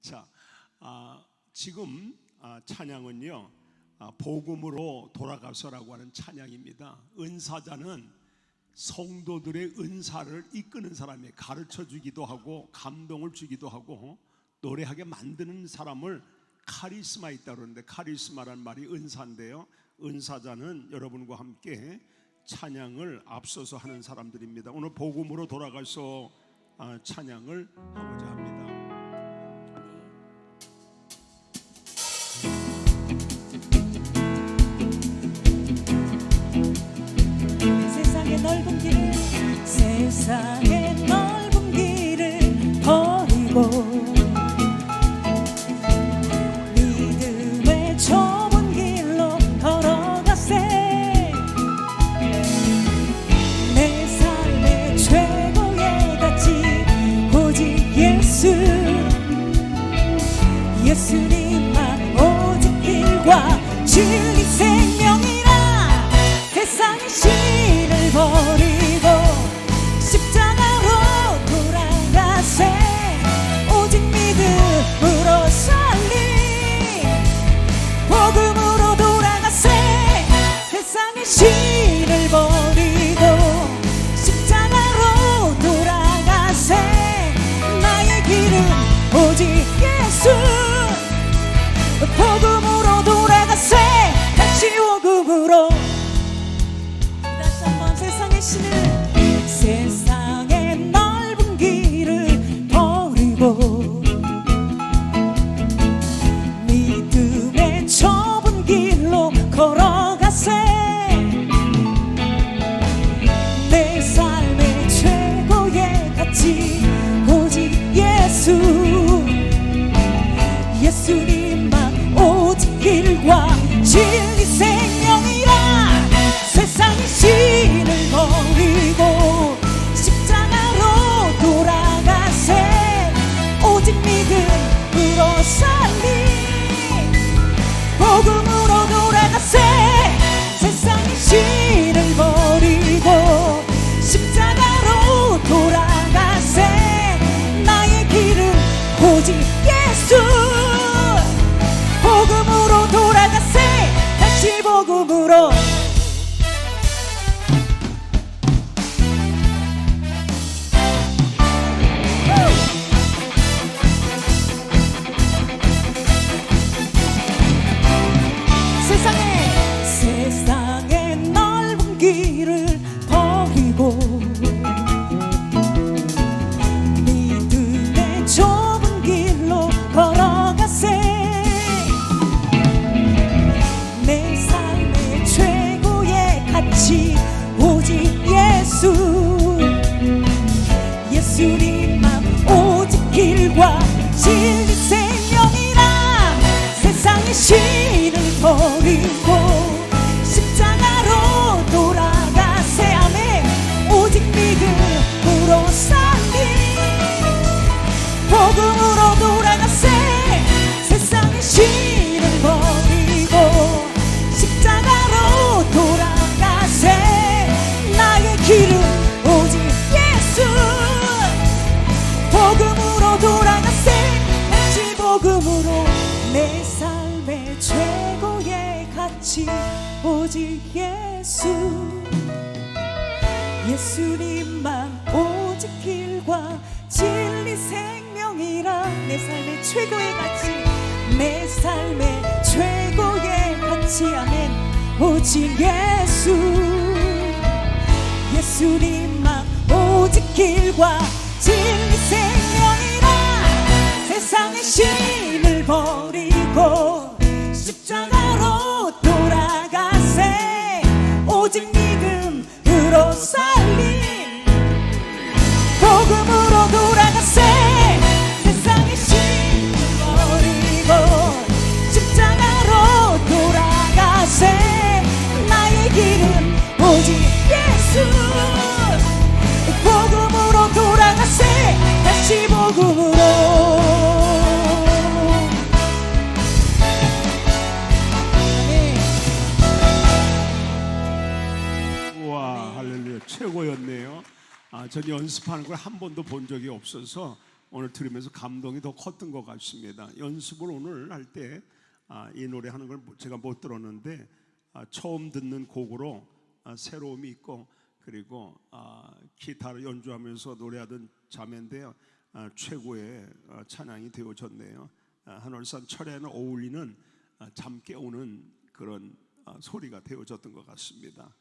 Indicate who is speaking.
Speaker 1: 자, 아, 지금 아, 찬양은요 아, 복음으로 돌아가서라고 하는 찬양입니다. 은사자는 성도들의 은사를 이끄는 사람이 가르쳐 주기도 하고 감동을 주기도 하고 노래하게 만드는 사람을 카리스마 있다 그러는데 카리스마란 말이 은사인데요. 은사자는 여러분과 함께 찬양을 앞서서 하는 사람들입니다. 오늘 복음으로 돌아가서 아, 찬양을 하고자
Speaker 2: 세상의 넓은 길을 버리고 믿음의 좁은 길로 걸어가세. 내 삶의 최고의 가치 오직 예수. 예수님만 오직 길과 진리 생명이라 세상의 신을 버리 세상 길을 버리고 믿음의 좁은 길로 걸어가세. 내 삶의 최고의 가치 오직 예수. 예수님만 오직 길과 진리 생명이라 세상의 신 가치 오직 예수. 예수님만 오직 길과 진리 생명이라 내 삶의 최고의 가치 내 삶의 최고의 가치. 아멘. 오직 예수. 예수님만 오직 길과 오직 믿음으로 살림 복음으로 돌아가세. 세상의 신을 버리고 십자가로 돌아가세. 나의 길은 오직 예수
Speaker 1: 최고였네요. 아, 전 연습하는 걸 한 번도 본 적이 없어서 오늘 들으면서 감동이 더 컸던 것 같습니다. 연습을 오늘 할 때이 노래 하는 걸 제가 못 들었는데 아, 처음 듣는 곡으로 아, 새로움이 있고 그리고 아, 기타를 연주하면서 노래하던 자매인데요. 아, 최고의 아, 찬양이 되어졌네요. 아, 한월산 철에는 어울리는 아, 잠 깨우는 그런 아, 소리가 되어졌던 것 같습니다.